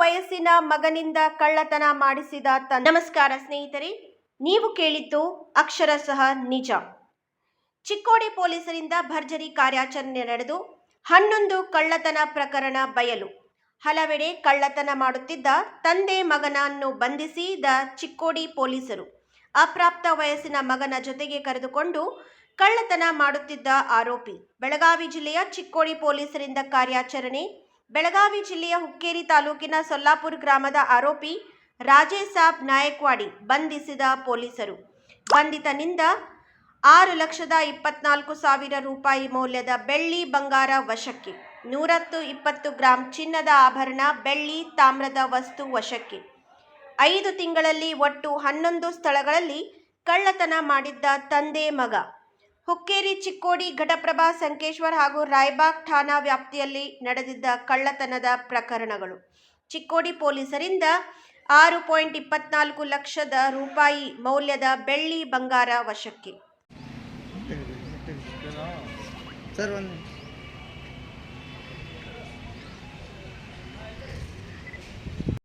ವಯಸ್ಸಿನ ಮಗನಿಂದ ಕಳ್ಳತನ ಮಾಡಿಸಿದ ತನ್ನ ನಮಸ್ಕಾರ ಸ್ನೇಹಿತರೆ, ನೀವು ಕೇಳಿದ್ದು ಅಕ್ಷರಶಃ ನಿಜ. ಚಿಕ್ಕೋಡಿ ಪೊಲೀಸರಿಂದ ಭರ್ಜರಿ ಕಾರ್ಯಾಚರಣೆ ನಡೆದು ಹನ್ನೊಂದು ಕಳ್ಳತನ ಪ್ರಕರಣ ಬಯಲು. ಹಲವೆಡೆ ಕಳ್ಳತನ ಮಾಡುತ್ತಿದ್ದ ತಂದೆ ಮಗನನ್ನು ಬಂಧಿಸಿದ ಚಿಕ್ಕೋಡಿ ಪೊಲೀಸರು. ಅಪ್ರಾಪ್ತ ವಯಸ್ಸಿನ ಮಗನ ಜೊತೆಗೆ ಕರೆದುಕೊಂಡು ಕಳ್ಳತನ ಮಾಡುತ್ತಿದ್ದ ಆರೋಪಿ. ಬೆಳಗಾವಿ ಜಿಲ್ಲೆಯ ಚಿಕ್ಕೋಡಿ ಪೊಲೀಸರಿಂದ ಕಾರ್ಯಾಚರಣೆ ಬೆಳಗಾವಿ ಜಿಲ್ಲೆಯ ಹುಕ್ಕೇರಿ ತಾಲೂಕಿನ ಸೊಲ್ಲಾಪುರ ಗ್ರಾಮದ ಆರೋಪಿ ರಾಜೇಸಾಬ್ ನಾಯಕ್ವಾಡಿ ಬಂಧಿಸಿದ ಪೊಲೀಸರು. ಬಂಧಿತನಿಂದ ಆರು ಲಕ್ಷದ ಇಪ್ಪತ್ನಾಲ್ಕು ಸಾವಿರ ರೂಪಾಯಿ ಮೌಲ್ಯದ ಬೆಳ್ಳಿ ಬಂಗಾರ ವಶಕ್ಕೆ, ನೂರತ್ತು ಇಪ್ಪತ್ತು ಗ್ರಾಂ ಚಿನ್ನದ ಆಭರಣ, ಬೆಳ್ಳಿ ತಾಮ್ರದ ವಸ್ತು ವಶಕ್ಕೆ. ಐದು ತಿಂಗಳಲ್ಲಿ ಒಟ್ಟು ಹನ್ನೊಂದು ಸ್ಥಳಗಳಲ್ಲಿ ಕಳ್ಳತನ ಮಾಡಿದ್ದ ತಂದೆ ಮಗ. ಹುಕ್ಕೇರಿ ಚಿಕ್ಕೋಡಿ ಘಟಪ್ರಭಾ ಸಂಕೇಶ್ವರ್ ಹಾಗೂ ರಾಯ್ಬಾಗ್ ಠಾಣಾ ವ್ಯಾಪ್ತಿಯಲ್ಲಿ ನಡೆದಿದ್ದ ಕಳ್ಳತನದ ಪ್ರಕರಣಗಳು. ಚಿಕ್ಕೋಡಿ ಪೊಲೀಸರಿಂದ ಆರು ಪಾಯಿಂಟ್ ಇಪ್ಪತ್ನಾಲ್ಕು ಲಕ್ಷದ ರೂಪಾಯಿ ಮೌಲ್ಯದ ಬೆಳ್ಳಿ ಬಂಗಾರ ವಶಕ್ಕೆ.